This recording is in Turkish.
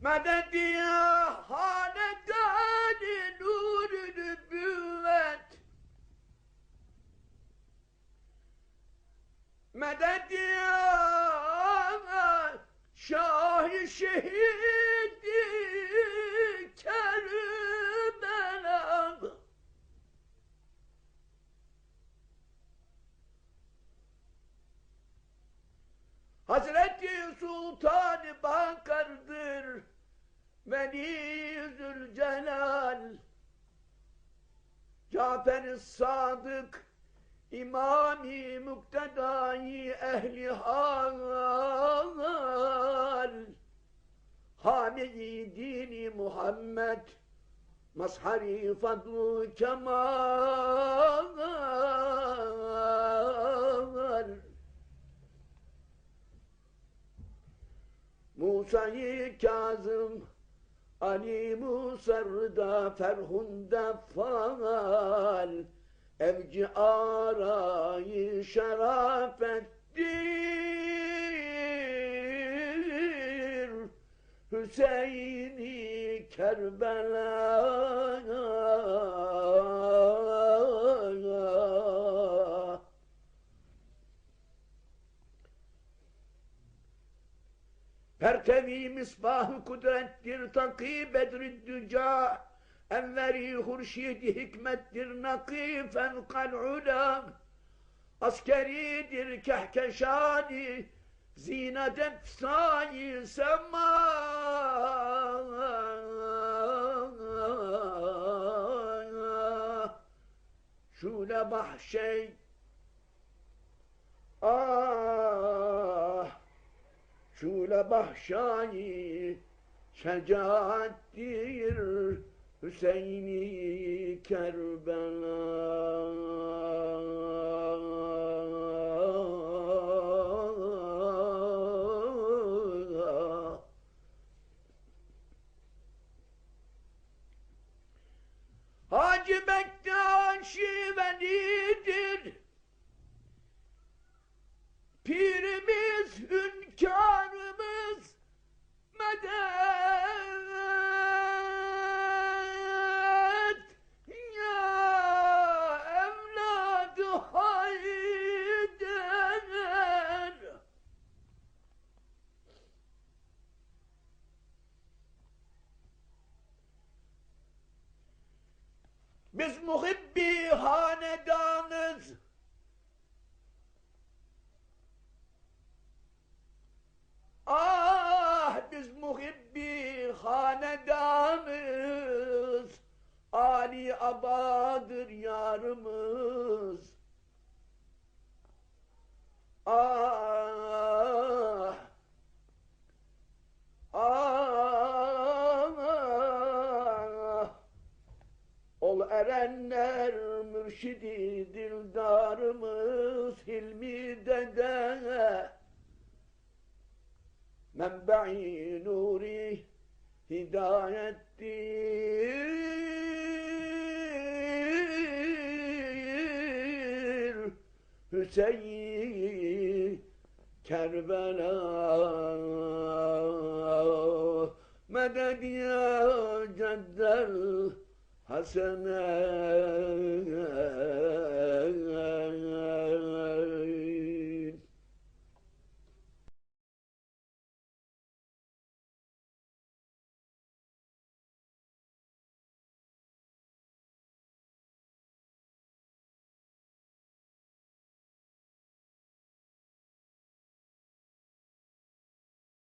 Medet ya hanedan nur nübüvvet Medet ya şah şehidi Kerbela Hazreti Sultan Bakar'dır Veli Zülcelal Cafer-i Sadık İmami Muktedai Ehli Hal Hane-i Dini Muhammed Mazhari Fadlu Kemal. Musa'yı Kazım Ali Musar'da ferhunda faal Evci arayı şerafettir Hüseyin'i Kerbela Pertevi misbahı kudrettir takî bedri düca. Enveri hurşidi hikmettir nakî fevkal ulam Askeridir kehkeşani zinet efsâyi semâ Şule bahşey. Ah Şule bahşayı şecaattir Hüseyin'i Kerbela Biz muhibbi hanedanız. Ah biz muhibbi hanedanız Ali Abadır yarımız Ol erenler mürşidi dildarımız Hilmi dede. Menba'i nuri hidayettir. Hüseyin Kerbela Medet ya ceddel Hasene